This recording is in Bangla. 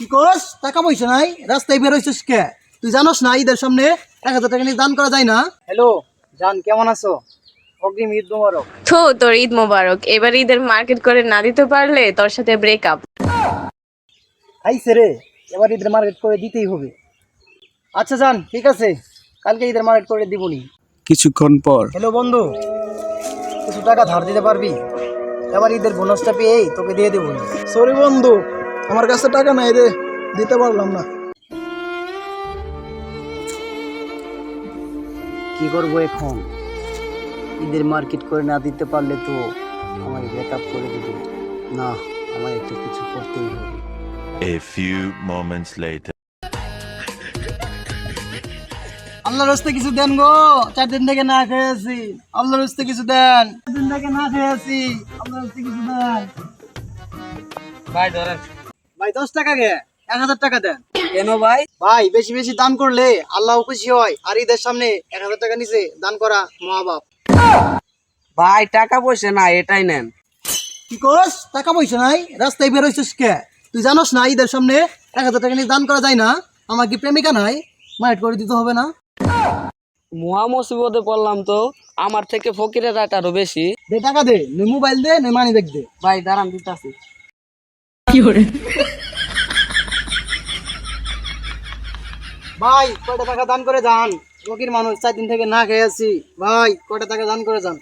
কি করস টাকা পয়সা নাই? রাস্তায় বের হইছিস কে? তুই জানোস না ঈদের সামনে এক হাজার টাকা নিয়ে দান করা যায় না? হ্যালো জান কেমন আছো? অগ্রিম ঈদ মোবারক। থো তোর ঈদ মোবারক। এবার ঈদের মার্কেট করে না দিতে পারলে তোর সাথে ব্রেকআপ খাইছে রে এবার ঈদের মার্কেট করে দিতেই হবে। আচ্ছা জান ঠিক আছে। কালকে ঈদের মার্কেট করে দিবনি। কিছুক্ষণ পর। হ্যালো বন্ধু কিছু টাকা ধার দিতে পারবি? এবার ঈদের বোনাসটা পেয়েই তোকে দিয়ে দেবো সরি বন্ধু আমার কাছে টাকা নাই রে দিতে পারলাম না। কি করব এখন? ঈদের মার্কেট করে না দিতে পারলে তো আমাকে ব্যাকআপ করে দেবে। না আমার একটু কিছু করতেই হবে। A few moments later. আল্লাহর হস্তে কিছু দেন গো চার দিন থেকে না খেয়ে আছি আল্লাহর হস্তে কিছু দেন। চার দিন থেকে না খেয়ে আছি আল্লাহর হস্তে কিছু দেন। ভাই ধরেন। ভাই দশ টাকা গে এক হাজার টাকা দেন। কেন ভাই? ভাই বেশি বেশি দান করলে আল্লাহ খুশি হয় আর ঈদের সামনে এক হাজার টাকা নিচে দান করা মা বাপ ভাই টাকা পয়সা না এটাই নেন। কি করস টাকা পয়সা নাই? রাস্তায় বের হইছিস কে? তুই জানোস না ঈদের সামনে এক হাজার টাকা নিয়ে দান করা যায় না? আমার কি প্রেমিকা নাই? মাইট করে দিতে হবে না? মহা মুসিবতে পড়লাম তো আমার থেকে ফকিরের রাত আরও বেশি। দে টাকা দে নই মোবাইল দে নই মানি ব্যাগ দে। ভাই দাঁড়ান দিতাছি। ভাই, কয়টা টাকা দান করে যান? রোগীর মানুষ, চার দিন থেকে না খেয়ে আছি। ভাই, কয়টা টাকা দান করে যান?